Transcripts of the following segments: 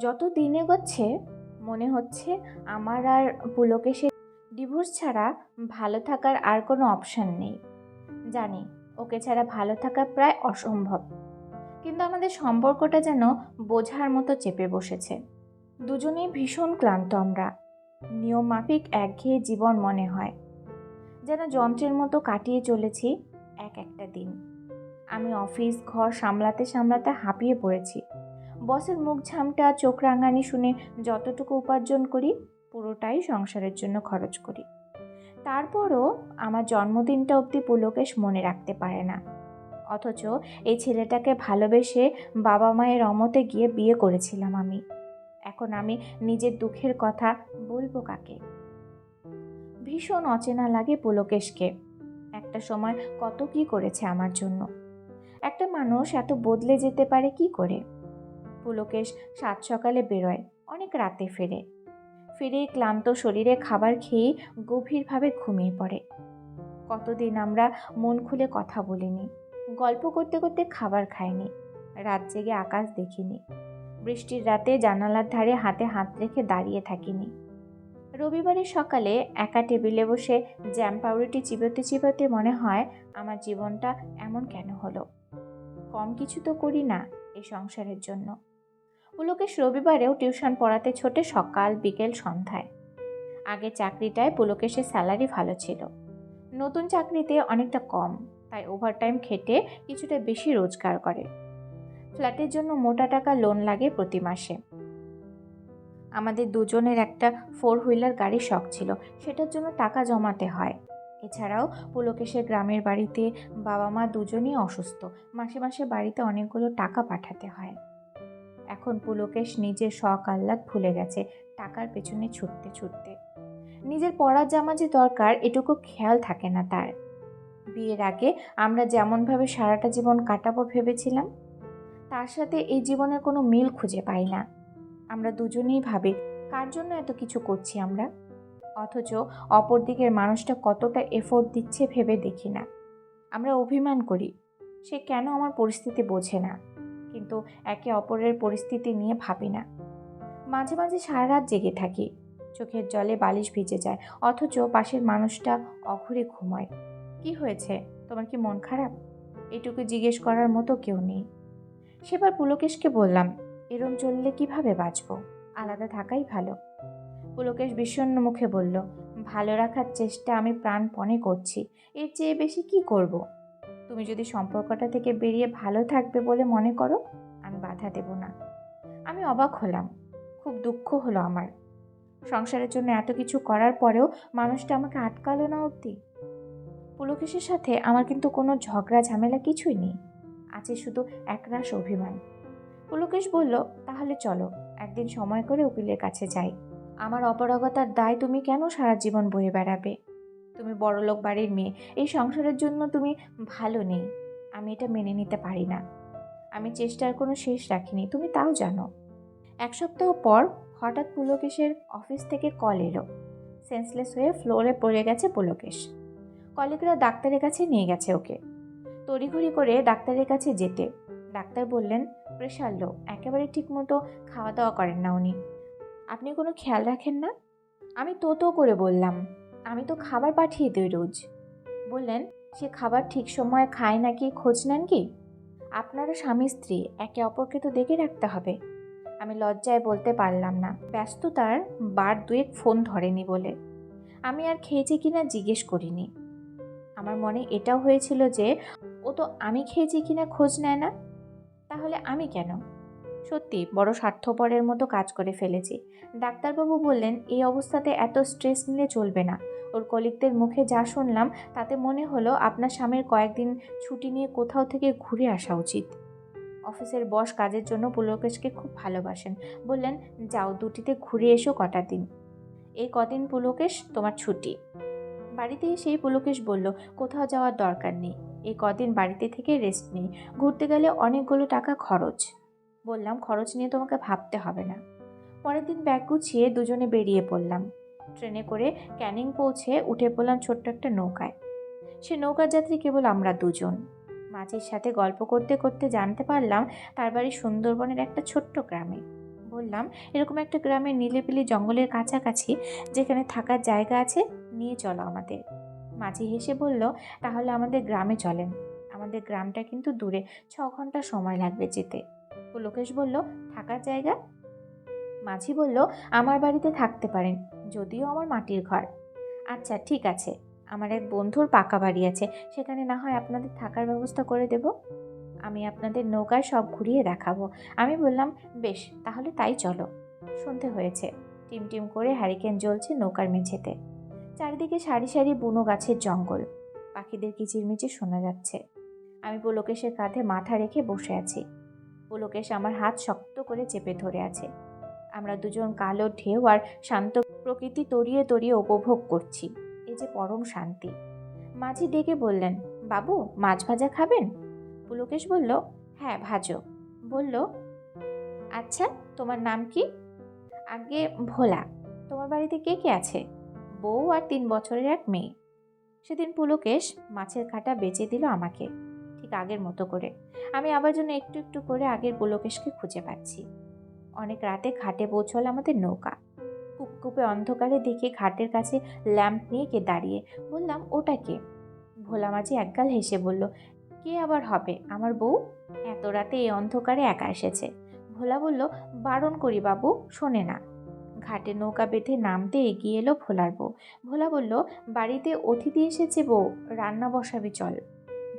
যত দিন এগোচ্ছে, মনে হচ্ছে আমার আর পুলকেশের ডিভোর্স ছাড়া ভালো থাকার আর কোনো অপশান নেই। জানি, ওকে ছাড়া ভালো থাকা প্রায় অসম্ভব। কিন্তু আমাদের সম্পর্কটা যেন বোঝার মতো চেপে বসেছে। দুজনেই ভীষণ ক্লান্ত আমরা। নিয়ম মাফিক একঘেয়ে জীবন মনে হয়। যেন যন্ত্রের মতো কাটিয়ে চলেছি এক একটা দিন। আমি অফিস, ঘর সামলাতে সামলাতে হাঁপিয়ে পড়েছি। বসের মুখ ঝামটা, চোখ রাঙানি শুনে যতটুকু উপার্জন করি, পুরোটাই সংসারের জন্য খরচ করি। তারপরও আমার জন্মদিনটা অবধি পুলকেশ মনে রাখতে পারে না। অথচ এই ছেলেটাকে ভালোবেসে বাবা মায়ের অমতে গিয়ে বিয়ে করেছিলাম আমি। এখন আমি নিজের দুঃখের কথা বলব কাকে? ভীষণ অচেনা লাগে পুলকেশকে। একটা সময় কত কি করেছে আমার জন্য। একটা মানুষ এত বদলে যেতে পারে কি করে? পুলকেশ সাত সকালে বেরোয়, অনেক রাতে ফেরে। ফিরে ক্লান্ত শরীরে খাবার খেয়ে গভীরভাবে ঘুমিয়ে পড়ে। কতদিন আমরা মন খুলে কথা বলিনি, গল্প করতে করতে খাবার খাইনি, রাত জেগে আকাশ দেখিনি, বৃষ্টির রাতে জানালার ধারে হাতে হাত রেখে দাঁড়িয়ে থাকিনি। রবিবারের সকালে একা টেবিলে বসে জ্যাম পাউরুটি চিবোতে চিবোতে মনে হয় আমার জীবনটা এমন কেন হলো? কম কিছু তো করি না এই সংসারের জন্য। পুলকেশ রবিবারেও টিউশন পড়াতে ছোটে সকাল, বিকেল, সন্ধ্যায়। আগে চাকরিটায় পুলকেশের স্যালারি ভালো ছিল। নতুন চাকরিতে অনেকটা কম, তাই ওভারটাইম খেটে কিছুটা বেশি রোজগার করে। ফ্ল্যাটের জন্য মোটা টাকা লোন লাগে প্রতি মাসে। আমাদের দুজনের একটা ফোর হুইলার গাড়ির শখ ছিল, সেটার জন্য টাকা জমাতে হয়। এছাড়াও পুলকেশের গ্রামের বাড়িতে বাবা মা দুজনেই অসুস্থ, মাসে মাসে বাড়িতে অনেকগুলো টাকা পাঠাতে হয়। এখন পুলকেশ নিজের শখ আহ্লাদ ভুলে গেছে টাকার পেছনে ছুটতে ছুটতে। নিজের পড়ার জামা যে দরকার, এটুকু খেয়াল থাকে না তার। বিয়ের আগে আমরা যেমনভাবে সারাটা জীবন কাটাবো ভেবেছিলাম, তার সাথে এই জীবনের কোনো মিল খুঁজে পাই না। আমরা দুজনেই ভাবি, কার জন্য এত কিছু করছি আমরা? অথচ অপর দিকের মানুষটা কতটা এফোর্ট দিচ্ছে ভেবে দেখি না। আমরা অভিমান করি, সে কেন আমার পরিস্থিতি বোঝে না? কিন্তু একে অপরের পরিস্থিতি নিয়ে ভাবি না। মাঝে মাঝে সারা রাত জেগে থাকি। চোখের জলে বালিশ ভিজে যায়, অথচ পাশের মানুষটা অঘরে ঘুমায়। কি হয়েছে? তোমার কি মন খারাপ? এটুকু জিজ্ঞেস করার মতো কেউ নেই। সেবার পুলকেশকে বললাম, এরম চললে কীভাবে বাঁচবো? আলাদা থাকাই ভালো। পুলকেশ বিষণ্ণ মুখে বলল, ভালো রাখার চেষ্টা আমি প্রাণপণে করছি। এর চেয়ে বেশি কি করব। তুমি যদি সম্পর্কটা থেকে বেরিয়ে ভালো থাকবে বলে মনে করো, আমি বাধা দেব না। আমি অবাক হলাম। খুব দুঃখ হলো আমার। সংসারের জন্য এত কিছু করার পরেও মানুষটা আমাকে আটকালো না অবধি। পুলকেশের সাথে আমার কিন্তু কোনো ঝগড়া ঝামেলা কিছুই নেই। আছে শুধু একরাশ অভিমান। পুলকেশ বলল, তাহলে চলো, একদিন সময় করে উকিলের কাছে যাই। আমার অপারগতার দায় তুমি কেন সারা জীবন বয়ে বেড়াবে? তুমি বড়লোক বাড়ির মেয়ে, এই সংসারের জন্য তুমি ভালো নেই। আমি এটা মেনে নিতে পারি না। আমি চেষ্টার কোনো শেষ রাখিনি, তুমি তাও জানো। এক সপ্তাহ পর হঠাৎ পুলকেশের অফিস থেকে কল এলো। সেন্সলেস হয়ে ফ্লোরে পড়ে গেছে পুলকেশ। কলিগরা ডাক্তারের কাছে নিয়ে গেছে ওকে। তড়িঘড়ি করে ডাক্তারের কাছে যেতে। ডাক্তার বললেন, প্রেশার লো, একেবারে ঠিকমতো খাওয়া দাওয়া করেন না উনি। আপনি কোনো খেয়াল রাখেন না? আমি তো তো করে বললাম আমি তো খাবার পাঠিয়ে দিই রোজ। বললেন, সে খাবার ঠিক সময়ে খায় নাকি? খোঁজ নেন কি? আপনারা স্বামী স্ত্রী, একে অপরকে তো দেখে রাখতে হবে। আমি লজ্জায় বলতে পারলাম না। ব্যস্ততার বার দুয়েক ফোন ধরেনি বলে। আমি আর খেয়েছি কিনা জিজ্ঞেস করিনি। আমার মনে এটাও হয়েছিল যে, ও তো আমি খেয়েছি কিনা খোঁজ নেয় না। তাহলে আমি কেন? সত্যি, বড় স্বার্থপরের মতো কাজ করে ফেলেছি। ডাক্তারবাবু বললেন, এই অবস্থাতে এত স্ট্রেস নিলে চলবে না। ওর কলিকদের মুখে যা শুনলাম, তাতে মনে হলো আপনার স্বামীর কয়েকদিন ছুটি নিয়ে কোথাও থেকে ঘুরে আসা উচিত। অফিসের বস কাজের জন্য পুলকেশকে খুব ভালোবাসেন। বললেন, যাও, দুটিতে ঘুরে এসো কটা দিন। এই কদিন পুলকেশ, তোমার ছুটি। বাড়িতে এসেই পুলকেশ বলল, কোথাও যাওয়ার দরকার নেই। এই কদিন বাড়িতে থেকে রেস্ট নেই। ঘুরতে গেলে অনেকগুলো টাকা খরচ। বললাম, খরচ নিয়ে তোমাকে ভাবতে হবে না। পরের দিন ব্যাগ গুছিয়ে দুজনে বেরিয়ে পড়লাম। ট্রেনে করে ক্যানিং পৌঁছে উঠে পড়লাম ছোট্ট একটা নৌকায়। সে নৌকার যাত্রী কেবল আমরা দুজন। মাঝির সাথে গল্প করতে করতে জানতে পারলাম তার বাড়ি সুন্দরবনের একটা ছোট্ট গ্রামে। বললাম, এরকম একটা গ্রামের নিলেপিলি জঙ্গলের কাছাকাছি যেখানে থাকার জায়গা আছে, নিয়ে চলো আমাদের। মাঝি হেসে বলল, তাহলে আমাদের গ্রামে চলেন। আমাদের গ্রামটা কিন্তু দূরে, ছ ঘণ্টা সময় লাগবে যেতে। পুলকেশ বলল, থাকার জায়গা? মাঝি বলল, আমার বাড়িতে থাকতে পারেন, যদিও আমার মাটির ঘর। আচ্ছা ঠিক আছে। আমার এক বন্ধুর পাকা বাড়ি আছে, সেখানে না হয় আপনাদের থাকার ব্যবস্থা করে দেব। আমি আপনাদের নৌকায় সব ঘুরিয়ে দেখাবো। আমি বললাম, বেশ, তাহলে তাই চলো। সন্ধে হয়েছে। টিমটিম করে হ্যারিকেন জ্বলছে নৌকার মেঝেতে। চারিদিকে সারি সারি বুনো গাছের জঙ্গল। পাখিদের কিচিরমিচির শোনা যাচ্ছে। আমি পুলকেশের কাঁধে মাথা রেখে বসে আছি। পুলকেশ আমার হাত শক্ত করে চেপে ধরে আছে। আমরা দুজন কালো ঢেউ আর শান্ত প্রকৃতি তরিয়ে তরিয়ে উপভোগ করছি। এই যে পরম শান্তি। মাঝি ডেকে বললেন, বাবু, মাছ ভাজা খাবেন? পুলকেশ বলল হ্যাঁ ভাজো। বলল আচ্ছা তোমার নাম কি? আগে ভোলা। তোমার বাড়িতে কে কে আছে? বউ আর তিন বছরের এক মেয়ে। সেদিন পুলকেশ মাছের কাঁটা বেচে দিল আমাকে, ঠিক আগের মতো করে। আমি আবার জন্য একটু একটু করে আগের পুলকেশকে খুঁজে পাচ্ছি। অনেক রাতে ঘাটে পৌঁছল আমাদের নৌকা। কুপকুপে অন্ধকারে দেখে ঘাটের কাছে ল্যাম্প নিয়ে কে দাঁড়িয়ে। বললাম, ওটা কে? ভোলা মাঝি একগাল হেসে বলল, কে আবার হবে? আমার বউ? এত রাতে এই অন্ধকারে একা এসেছে। ভোলা বলল, বারণ করি বাবু, শোনে না। ঘাটে নৌকা বেঁধে নামতে এগিয়ে এলো ভোলার বউ। ভোলা বলল, বাড়িতে অতিথি এসেছে বউ, রান্না বসাবি চল।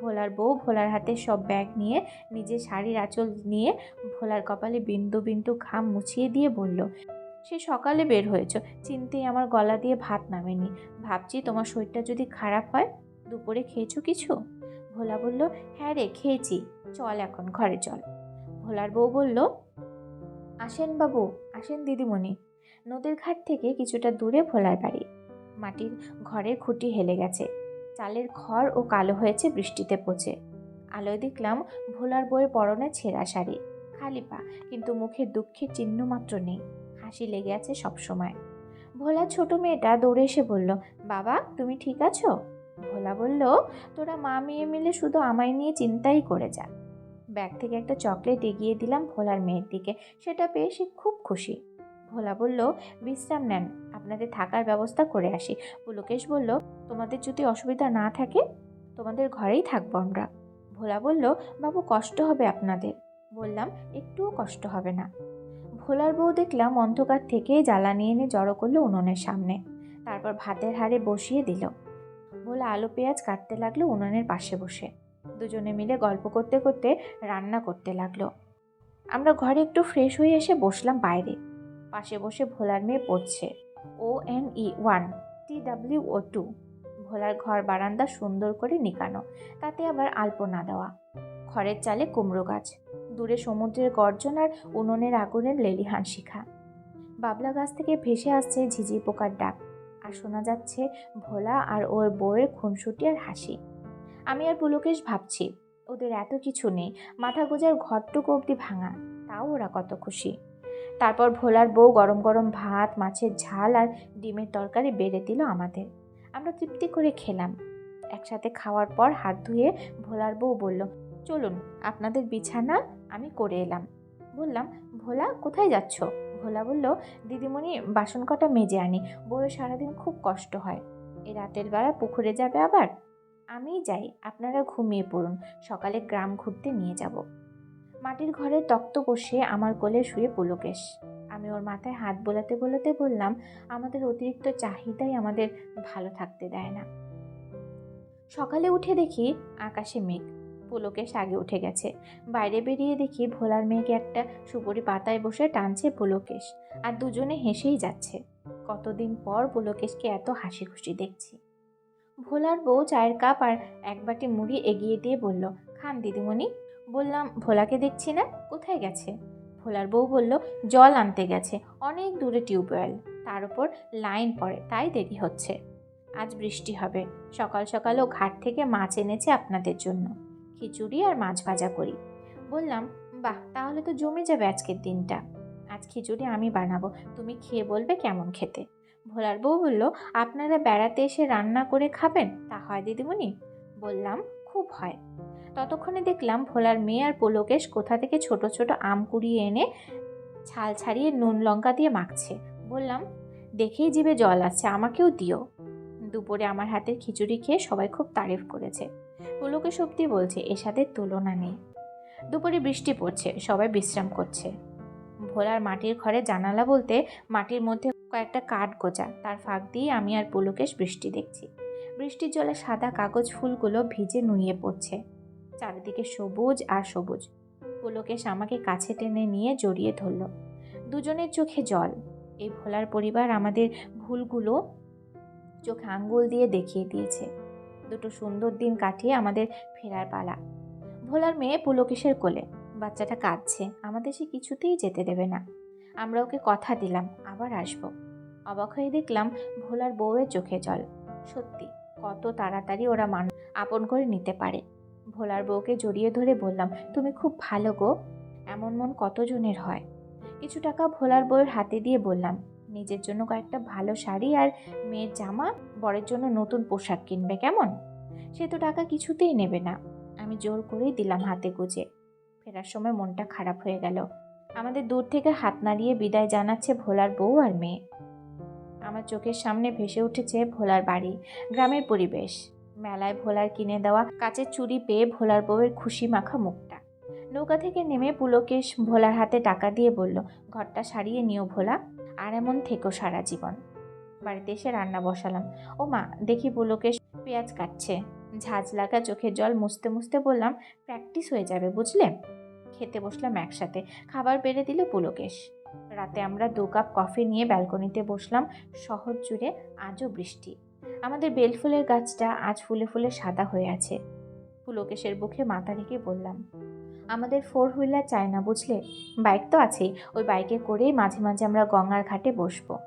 ভোলার বউ ভোলার হাতে সব ব্যাগ নিয়ে, নিজের শাড়ির আঁচল নিয়ে ভোলার কপালে বিন্দু বিন্দু ঘাম মুছিয়ে দিয়ে বলল, সে সকালে বের হয়েছ, চিনতেই আমার গলা দিয়ে ভাত নামেনি। ভাবছি তোমার শরীরটা যদি খারাপ হয়, দুপুরে খেয়েছো কিছু? ভোলা বলল হ্যাঁ রে, খেয়েছি। চল এখন, ঘরে চল। ভোলার বউ বলল, আসেন বাবু, আসেন দিদিমণি। নদীর ঘাট থেকে কিছুটা দূরে ভোলার বাড়ি। মাটির ঘরের খুঁটি হেলে গেছে। চালের খড় ও কালো হয়েছে বৃষ্টিতে পচে। আলোয় দেখলাম ভোলার বইয়ের পরনে ছেঁড়া শাড়ি। খালি পা, কিন্তু মুখে দুঃখের চিহ্ন মাত্র নেই। হাসি লেগে আছে সবসময়। ভোলা ছোট মেয়েটা দৌড়ে এসে বলল, বাবা, তুমি ঠিক আছো? ভোলা বলল, তোরা মা মেয়ে মিলে শুধু আমায় নিয়ে চিন্তাই করে যা। ব্যাগ থেকে একটা চকলেট এগিয়ে দিলাম ভোলার মেয়ের দিকে। সেটা পেয়ে সে খুব খুশি। ভোলা বলল, বিশ্রাম নেন, আপনাদের থাকার ব্যবস্থা করে আসি। পুলকেশ বলল, তোমাদের যদি অসুবিধা না থাকে, তোমাদের ঘরেই থাকব আমরা। ভোলা বলল, বাবু, কষ্ট হবে আপনাদের। বললাম, একটুও কষ্ট হবে না। ভোলার বউ দেখলাম অন্ধকার থেকে জ্বালানি এনে জড়ো করল উনুনের সামনে। তারপর ভাতের হাড়ে বসিয়ে দিল। ভোলা আলু, পেঁয়াজ কাটতে লাগল উনুনের পাশে বসে। দুজনে মিলে গল্প করতে করতে রান্না করতে লাগল। আমরা ঘরে একটু ফ্রেশ হয়ে এসে বসলাম বাইরে। পাশে বসে ভোলার মেয়ে পড়ছে। O N E one T W O two ভোলার ঘর বারান্দা সুন্দর করে নিকানো, তাতে আবার আলপনা দেওয়া। খড়ের চালে কুমড়ো গাছ, দূরে সমুদ্রের গর্জন আর উনুনের আগুনের লেলিহান শিখা। বাবলা গাছ থেকে ভেসে আসছে ঝিঝি পোকার ডাক, আর শোনা যাচ্ছে ভোলা আর ওর বউয়ের খুনসুটি আর হাসি। আমি আর পুলকেশ ভাবছি, ওদের এত কিছু নেই, মাথা গোজার ঘরটুকু অবধি ভাঙা, তাও ওরা কত খুশি। তারপর ভোলার বউ গরম গরম ভাত, মাছের ঝাল আর ডিমের তরকারি বেড়ে দিল আমাদের। আমরা তৃপ্তি করে খেলাম। একসাথে খাওয়ার পর হাত ধুয়ে ভোলার বউ বলল, চলুন, আপনাদের বিছানা আমি করে এলাম। বললাম, ভোলা, কোথায় যাচ্ছ? ভোলা বলল, দিদিমণি, বাসন কটা মেজে আনি, বউয়ের সারাদিন খুব কষ্ট হয়। এই রাতের বেলা পুকুরে যাবে আবার? আমি যাই, আপনারা ঘুমিয়ে পড়ুন, সকালে গ্রাম ঘুরতে নিয়ে যাব। মাটির ঘরে তক্ত বসে আমার কোলে শুয়ে পুলকেশ আমি ওর মাথায় হাত বোলাতে বোলাতে বললাম, আমাদের অতিরিক্ত চাহিদাই আমাদের ভালো থাকতে দেয় না। সকালে উঠে দেখি আকাশে মেঘ। পুলকেশ আগে উঠে গেছে। বাইরে বেরিয়ে দেখি ভোলার মেয়েকে একটা সুপুরি পাতায় বসে টানছে পুলকেশ আর দুজনে হেসেই যাচ্ছে। কতদিন পর পুলকেশকে এত হাসি খুশি দেখছি। ভোলার বউ চায়ের কাপ আর এক বাটি মুড়ি এগিয়ে দিয়ে বলল, খান দিদিমণি বললাম, ভোলাকে দেখছি না? কোথায় গেছে? ভোলার বউ বলল, জল আনতে গেছে, অনেক দূরে টিউবওয়েল। তার উপর লাইন পড়ে, তাই দেরি হচ্ছে। আজ বৃষ্টি হবে। সকাল সকালও ঘাট থেকে মাছ এনেছে আপনাদের জন্য। খিচুড়ি আর মাছ ভাজা করি। বললাম, বাহ, তাহলে তো জমে যাবে আজকের দিনটা। আজ খিচুড়ি আমি বানাবো, তুমি খেয়ে বলবে কেমন খেতে। ভোলার বউ বলল, আপনারা বেড়াতে এসে রান্না করে খাবেন? তা হয় দিদিমণি? বললাম, খুব হয়। ততক্ষণে দেখলাম ভোলার মেয়ে আর পুলকেশ কোথা থেকে ছোট ছোট আম কুড়িয়ে এনে ছাল ছাড়িয়ে নুন লঙ্কা দিয়ে মাখছে। বললাম, দেখেই জিভে জল আসছে আমাকেও দিও। দুপুরে আমার হাতের খিচুড়ি খেয়ে সবাই খুব তারিফ করেছে। পুলকে সত্যি বলছে, এর সাথে তুলনা নেই। দুপুরে বৃষ্টি পড়ছে, সবাই বিশ্রাম করছে। ভোলার মাটির ঘরে জানালা বলতে মাটির মধ্যে কয়েকটা কাঠ গোজা, তার ফাঁক দিয়ে আমি আর পুলকেশ বৃষ্টি দেখছি। বৃষ্টির জলে সাদা কাগজ ফুলগুলো ভিজে নুয়ে পড়ছে। চারিদিকে সবুজ আর সবুজ। পুলকেশ আমাকে কাছে টেনে নিয়ে জড়িয়ে ধরল। দুজনের চোখে জল। এই ভোলার পরিবার আমাদের ভুলগুলো চোখে আঙ্গুল দিয়ে দেখিয়ে দিয়েছে। দুটো সুন্দর দিন কাটিয়ে আমাদের ফেরার পালা। ভোলার মেয়ে পুলকেশের কোলে, বাচ্চাটা কাঁদছে, আমাদের সে কিছুতেই যেতে দেবে না। আমরা ওকে কথা দিলাম, আবার আসব। অবাক হয়ে দেখলাম ভোলার বউয়ের চোখে জল। সত্যি, কত তাড়াতাড়ি ওরা মানুষ আপন করে নিতে পারে। ভোলার বউকে জড়িয়ে ধরে বললাম, তুমি খুব ভালো গো। এমন মন কতজনের হয়? কিছু টাকা ভোলার বউয়ের হাতে দিয়ে বললাম, নিজের জন্য কয়েকটা ভালো শাড়ি আর মেয়ের জামা, বরের জন্য নতুন পোশাক কিনবে কেমন? সে তো টাকা কিছুতেই নেবে না। আমি জোর করেই দিলাম হাতে গুজে। ফেরার সময় মনটা খারাপ হয়ে গেল। আমাদের দূর থেকে হাত নাড়িয়ে বিদায় জানাচ্ছে ভোলার বউ আর মেয়ে। আমার চোখের সামনে ভেসে উঠেছে ভোলার বাড়ি, গ্রামের পরিবেশ। মেলায় ভোলার কিনে দেওয়া কাচের চুড়ি পেয়ে ভোলার বউয়ের খুশি মাখা মুখটা। নৌকা থেকে নেমে পুলকেশ ভোলার হাতে টাকা দিয়ে বলল, ঘরটা সারিয়ে নিও ভোলা, আর এমন থেকো সারা জীবন। বাড়িতে এসে রান্না বসালাম। ও মা, দেখি পুলকেশ পেঁয়াজ কাটছে। ঝাঁজ লাগা চোখের জল মুছতে মুছতে বললাম, প্র্যাকটিস হয়ে যাবে, বুঝলে? খেতে বসলাম একসাথে। খাবার বেড়ে দিল পুলকেশ। রাতে আমরা দু কাপ কফি নিয়ে ব্যালকনিতে বসলাম। শহর জুড়ে আজও বৃষ্টি। আমাদের বেলফুলের গাছটা আজ ফুলে ফুলে সাদা হয়ে আছে। পুলকেশের বুকে মাথা রেখে বললাম, আমাদের ফোর হুইলার চায় না বুঝলে? বাইক তো আছেই, ওই বাইকে করেই মাঝে মাঝে আমরা গঙ্গার ঘাটে বসবো।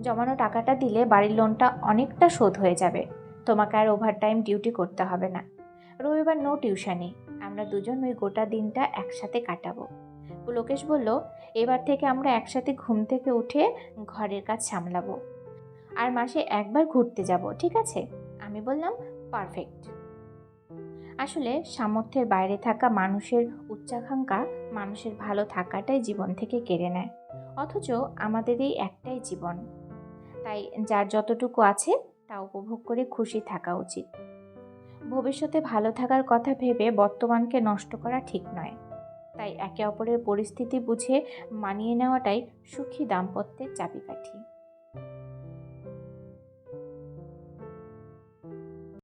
জমানো টাকাটা দিলে বাড়ির লোনটা অনেকটা শোধ হয়ে যাবে। তোমাকে আর ওভারটাইম ডিউটি করতে হবে না। রবিবার নো টিউশানি আমরা দুজন ওই গোটা দিনটা একসাথে কাটাবো। পুলকেশ বলল, এবার থেকে আমরা একসাথে ঘুম থেকে উঠে ঘরের কাজ সামলাবো। আর মাসে একবার ঘুরতে যাব, ঠিক আছে? আমি বললাম, পারফেক্ট। আসলে সামর্থ্যের বাইরে থাকা মানুষের উচ্চাকাঙ্ক্ষা মানুষের ভালো থাকাটাই জীবন থেকে কেড়ে নেয়। অথচ আমাদের এই একটাই জীবন। তাই যার যতটুকু আছে, তা উপভোগ করে খুশি থাকা উচিত। ভবিষ্যতে ভালো থাকার কথা ভেবে বর্তমানকে নষ্ট করা ঠিক নয়। তাই একে অপরের পরিস্থিতি বুঝে মানিয়ে নেওয়াটাই সুখী দাম্পত্যের চাবিকাঠি।